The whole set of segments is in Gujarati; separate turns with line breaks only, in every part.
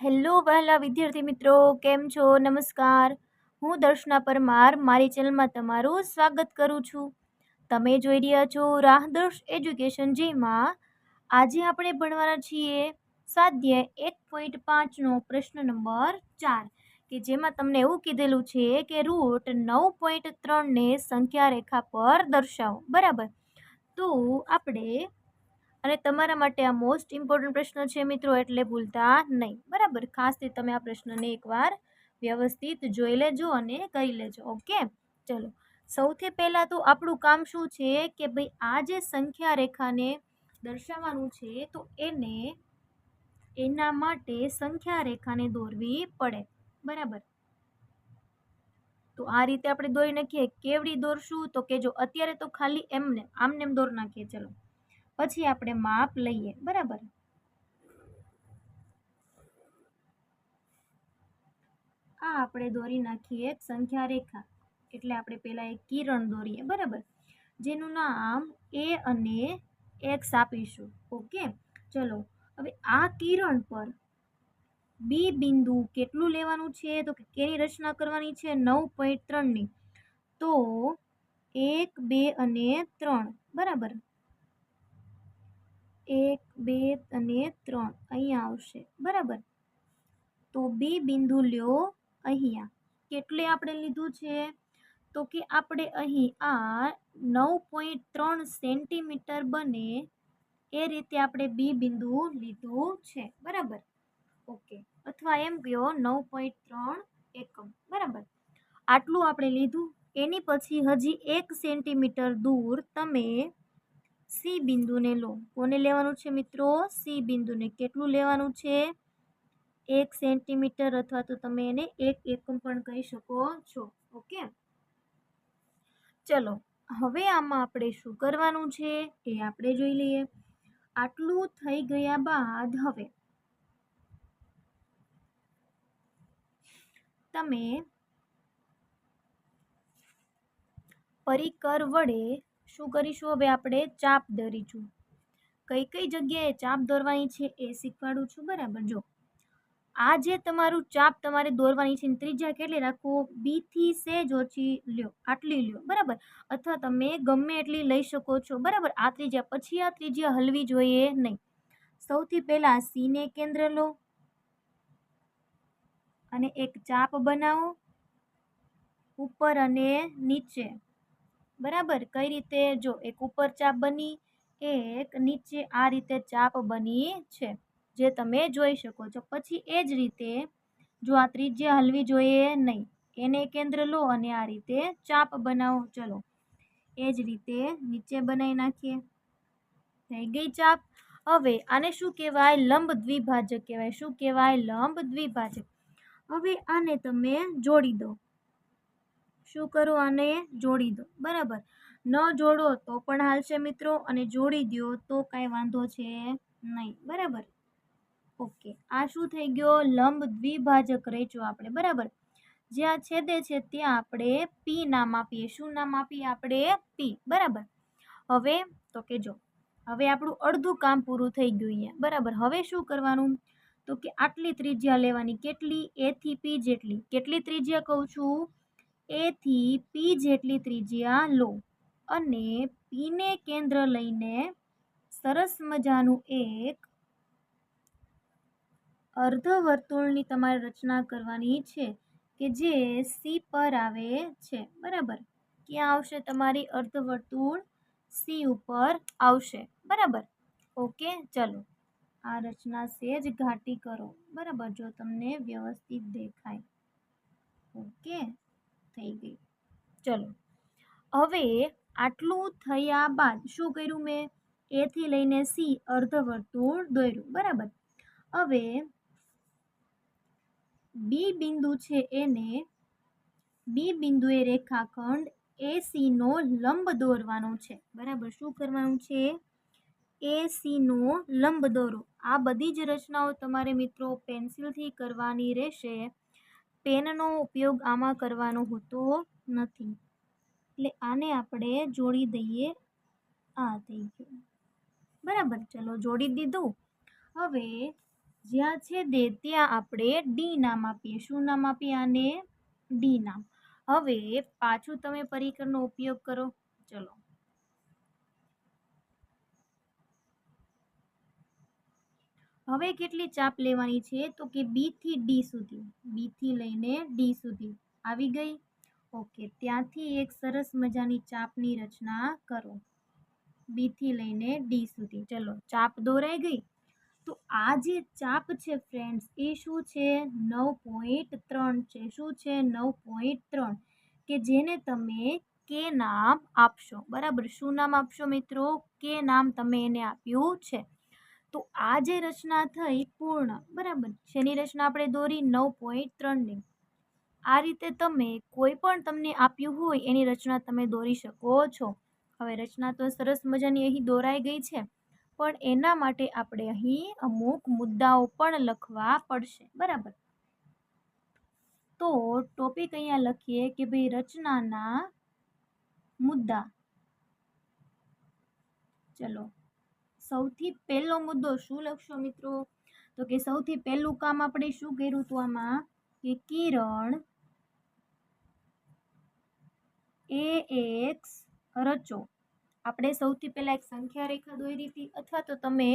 હેલો વહેલા વિદ્યાર્થી મિત્રો, કેમ છો? નમસ્કાર. હું દર્શના પરમાર, મારી ચેનલમાં તમારું સ્વાગત કરું છું. તમે જોઈ રહ્યા છો રાહદર્શ એજ્યુકેશન જેમાં આજે આપણે ભણવાના છીએ સ્વાધ્યાય એક પોઈન્ટ પાંચનો પ્રશ્ન નંબર ચાર, કે જેમાં તમને એવું કીધેલું છે કે રૂટ નવ પોઈન્ટ ત્રણને સંખ્યા રેખા પર દર્શાવો, બરાબર? તો આપણે અને તમારા માટે આ મોસ્ટ ઇમ્પોર્ટન્ટ પ્રશ્ન છે મિત્રો, એટલે ભૂલતા નહીં. બરાબર? ખાસથી તમે આ પ્રશ્નને એકવાર વ્યવસ્થિત જોઈ લેજો અને કરી લેજો. ઓકે? ચલો. સૌથી પહેલાં તો આપણું કામ શું છે કે ભાઈ આ જે સંખ્યા રેખાને દર્શાવવાનું છે, તો એને એના માટે સંખ્યા રેખાને દોરવી પડે. બરાબર? તો આ રીતે આપણે દોરી નાખીએ. કેવડી દોરશું? તો કે જો અત્યારે તો ખાલી એમને, આમને એમ દોર નાખીએ. ચલો. પછી આપણે માપ લઈએ, બરાબર? આ આપણે દોરી નાખીએ સંખ્યા રેખા, એટલે આપણે પહેલાં એક કિરણ દોરીએ, બરાબર? જેનું નામ એ અને એક્સ આપીશું, ઓકે? ચલો, હવે આ કિરણ પર બી બિંદુ કેટલું લેવાનું છે? તો કે કેની રચના કરવાની છે? નવ પોઈન્ટ ત્રણની. તો એક, બે અને ત્રણ, બરાબર? એક, બે અને ત્રણ. અહીંયા આવશે. બરાબર? તો બે બિંદુ લ્યો અહીંયા. કેટલે આપણે લીધું છે? તો કે આપણે અહીં આ નવ પોઈન્ટ ત્રણ સેન્ટીમીટર બને એ રીતે આપણે બી બિંદુ લીધું છે. બરાબર? ઓકે. અથવા એમ કહો નવ પોઈન્ટ ત્રણ એકમ. બરાબર? આટલું આપણે લીધું. એની પછી હજી એક સેન્ટીમીટર દૂર તમે સી બિંદુને લો. કોને લેવાનું છે મિત્રો? સી બિંદુને. કેટલું લેવાનું છે? એક સેન્ટીમીટર અથવા તો તમે એને એક એકમ પણ કહી શકો છો. ઓકે? ચલો, હવે આમાં આપણે શું કરવાનું છે? એ આપણે જોઈ લઈએ. આટલું થઈ ગયા બાદ હવે તમે પરિકર વડે શું કરીશું? હવે આપણે ચાપ દોરીશું કઈ કઈ જગ્યાએ ચાપ દોરવાની છે એ શીખવાડું છું, બરાબર? જો, આ જે તમારું ચાપ તમારે દોરવાની છે ત્રીજા કેટલી રાખો બીથી સેજ ઓછી લ્યો, આટલી લ્યો, બરાબર? અથવા તમે ગમે એટલી લઈ શકો છો, બરાબર? આ ત્રીજા પછી આ ત્રીજા હલવી જોઈએ નહીં. સૌથી પહેલાં સીને કેન્દ્ર લો અને એક ચાપ બનાવો, ઉપર અને નીચે. બરાબર? કઈ રીતે? જો એક ઉપર ચાપ બની એક નીચે આ રીતે ચાપ બની છે, જે તમે જોઈ શકો છો. પછી એ જ રીતે જો આ ત્રિજ્યા હલવી જોઈએ નહીં, એને કેન્દ્ર લો અને આ રીતે ચાપ બનાવો. ચલો, એ જ રીતે નીચે બનાવી નાખીએ. થઈ ગઈ ચાપ. હવે આને શું કહેવાય? લંબ દ્વિભાજક કહેવાય. શું કહેવાય? લંબ દ્વિભાજક. હવે આને તમે જોડી દો. શું કરો આને જોડી દો. બરાબર? ન જોડો તો પણ હાલશે મિત્રો, અને જોડી દો તો કાંઈ વાંધો છે નહીં. બરાબર? ઓકે. આ શું થઈ ગયો? લંબ દ્વિભાજક રેચો આપણે. બરાબર? જ્યાં છેદે છે ત્યાં આપણે પી નામ આપીએ. શું નામ આપીએ? આપણે પી બરાબર? હવે તો કે જો, હવે આપણું અડધું કામ પૂરું થઈ ગયું અહીંયા. બરાબર? હવે શું કરવાનું? તો કે આટલી ત્રિજ્યા લેવાની. કેટલી? એથી પી જેટલી. કેટલી ત્રિજ્યા કહું છું? એથી પી જેટલી ત્રિજ્યા લો અને પીને કેન્દ્ર લઈને સરસ મજાનું એક અર્ધવર્તુળની તમારે રચના કરવાની છે કે જે સી પર આવે છે. બરાબર? ક્યાં આવશે તમારી અર્ધવર્તુળ? સી ઉપર આવશે. બરાબર? ઓકે, ચલો. આ રચના સેજ ઘાટી કરો. બરાબર? જો તમને વ્યવસ્થિત દેખાય. ઓકે. થઈ ગઈ. ચલો. હવે આટલું થયા બાદ શું કર્યું મેં? એથી લઈને સી અર્ધવર્તુળ દોર્યું. બરાબર. હવે બી બિંદુ છે એને બી બિંદુએ રેખાખંડ એસીનો લંબ દોરવાનો છે. બરાબર. શું કરવાનું છે? એસીનો લંબ દોરો. આ બધી જ રચનાઓ તમારે મિત્રો પેન્સિલથી કરવાની રહેશે. પેનનો ઉપયોગ આમાં કરવાનો હોતો નથી. એટલે આને આપણે જોડી દઈએ. આ થઈ ગયું. બરાબર, ચલો જોડી દીધું. હવે જ્યાં છે દે ત્યાં આપણે ડી નામ આપીએ. શું નામ આપીએ આને? ડી નામ. હવે પાછું તમે પરિકરનો ઉપયોગ કરો. ચલો. હવે કેટલી ચાપ લેવાની છે? તો કે બી થી ડી સુધી. બી થી લઈને ડી સુધી. આવી ગઈ? ઓકે, ત્યાંથી એક સરસ મજાની ચાપની રચના કરો. બી થી લઈને ડી સુધી. ચલો, ચાપ દોરાઈ ગઈ. તો આ જે ચાપ છે ફ્રેન્ડ્સ એ શું છે? નવ પોઈન્ટ ત્રણ છે. શું છે? નવ પોઈન્ટ ત્રણ. કે જેને તમે કે નામ આપશો. બરાબર? શું નામ આપશો મિત્રો? કે નામ તમે એને આપ્યું છે. તો આ જે રચના થઈ પૂર્ણ, બરાબર? શેની રચના આપણે દોરી? નવ પોઈન્ટ ત્રણની આ રીતે તમે કોઈ પણ તમને આપ્યું હોય, એની રચના તમે દોરી શકો છો. હવે રચના તો સરસ મજાની અહીં દોરાઈ ગઈ છે, પણ એના માટે આપણે અહીં અમુક મુદ્દાઓ પણ લખવા પડશે, બરાબર? તો ટોપિક અહીંયા લખીએ કે ભાઈ રચનાના મુદ્દા. ચલો. સૌથી પહેલો મુદ્દો શું લખશો મિત્રો? તો કે સૌથી પહેલું કામ આપણે શું કર્યું હતું આમાં? કે કિરણ એ એક્સ રચો. આપણે સૌથી પહેલાં એક સંખ્યા રેખા દોરી હતી, અથવા તો તમે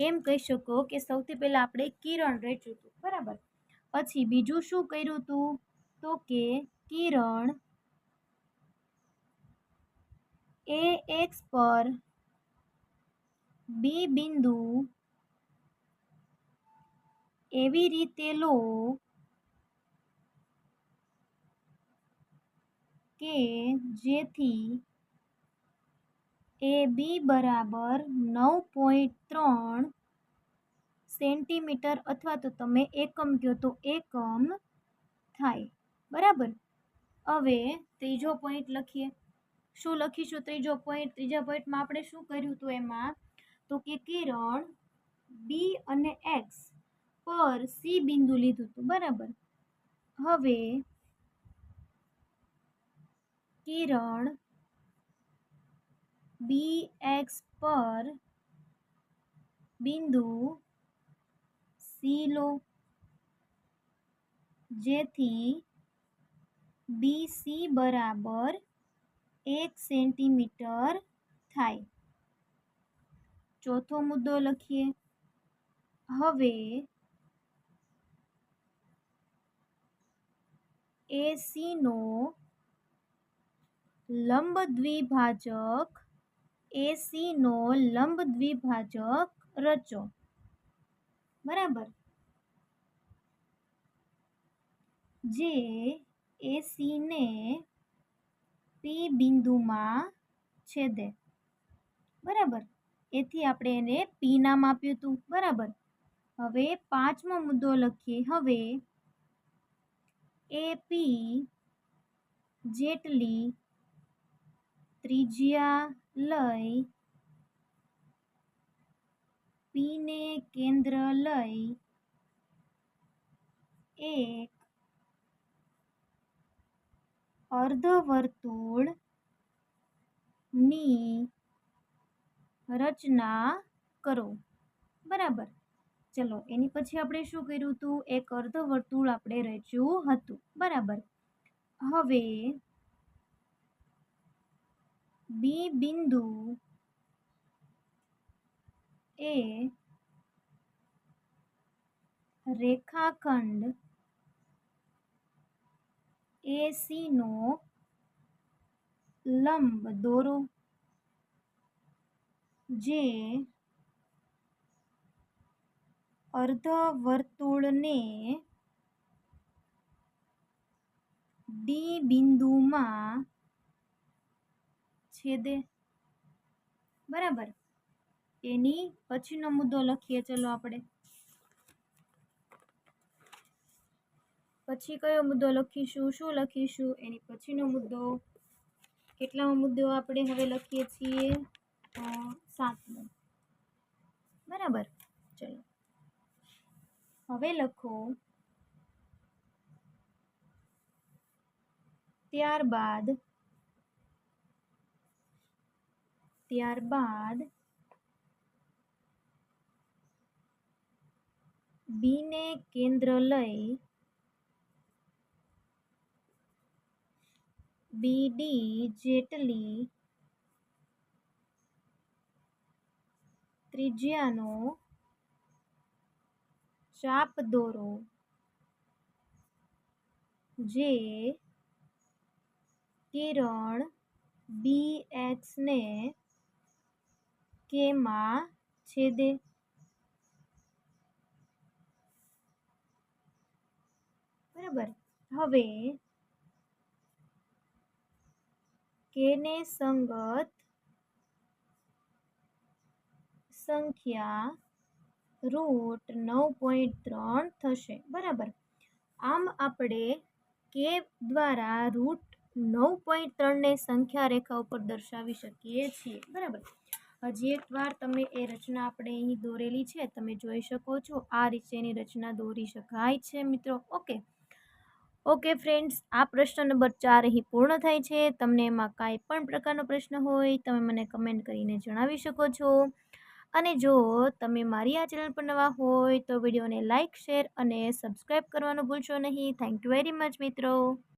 એમ કહી શકો કે સૌથી પહેલાં આપણે કિરણ રચ્યું હતું, બરાબર? પછી બીજું શું કર્યું હતું? તો કે કિરણ એ એક્સ પર બી બિંદુ એવી રીતે લો કે જેથી એ બી બરાબર નવ પોઈન્ટ ત્રણ સેન્ટીમીટર અથવા તો તમે એકમ કહો તો એકમ થાય. બરાબર? હવે ત્રીજો પોઈન્ટ લખીએ. શું લખીશું? ત્રીજો પોઈન્ટ, ત્રીજા પોઈન્ટમાં આપણે શું કર્યું હતું એમાં? તો કે કિરણ બી અને એક્સ પર સી બિંદુ લીધું હતું, બરાબર? હવે કિરણ બી એક્સ પર બિંદુ સી લો, જેથી બી સી બરાબર એક સેન્ટીમીટર થાય. ચોથો મુદ્દો લખીએ. હવે એસીનો લંબ દ્વિભાજક એસીનો લંબ દ્વિભાજક રચો. બરાબર? જે એસીને પી બિંદુમાં છેદે. બરાબર? એથી આપણે એને પી નામ આપ્યું હતું. બરાબર? હવે પાંચમો મુદ્દો લખીએ. હવે એ પી જેટલી ત્રિજ્યા લઈ પીને કેન્દ્ર લઈ એક અર્ધવર્તુળની રચના કરો. બરાબર. ચલો, એની પછી આપણે શું કર્યું હતું એક અર્ધવર્તુળ આપણે રચ્યું હતું. બરાબર. હવે બી બિંદુ એ રેખાખંડ એસીનો લંબ દોરો. જે અર્ધવર્તુળને ડી બિંદુમાં છેદે. બરાબર? એની પછીનો મુદ્દો લખીએ, ચલો આપણે. પછી કયો મુદ્દો લખીશું, શું લખીશું? એની પછીનો મુદ્દો. કેટલામો મુદ્દો આપણે હવે લખીએ છીએ? સાતમો. બરાબર? ચલો. હવે લખો. ત્યારબાદ ત્યારબાદ બીને કેન્દ્ર લઈ બીડી જેટલી ત્રિજ્યાનો ચાપ દોરો જે કિરણ બી એક્સને કેમાં છેદે. બરાબર? હવે કેને સંગત સંખ્યા રૂટ નવ પોઈન્ટ ત્રણ થશે. બરાબર. આમ આપણે કે દ્વારા રૂટ નવ પોઈન્ટ ત્રણને સંખ્યા રેખા ઉપર દર્શાવી શકીએ છીએ. બરાબર. હજી એક વાર તમે એ રચના આપણે અહીં દોરેલી છે, તમે જોઈ શકો છો. આ રીતેની રચના દોરી શકાય છે, મિત્રો. ઓકે. ઓકે ફ્રેન્ડ્સ આ પ્રશ્ન નંબર ચાર અહીં પૂર્ણ થાય છે. તમને એમાં કાંઈ પણ પ્રકારનો પ્રશ્ન હોય, તમે મને કમેન્ટ કરીને જણાવી શકો છો. અને જો તમે મારી આ ચેનલ પર નવા હોય તો વિડીયોને લાઇક શેર અને સબસ્ક્રાઈબ કરવાનું ભૂલશો નહીં. થેન્ક યુ વેરી મચ મિત્રો.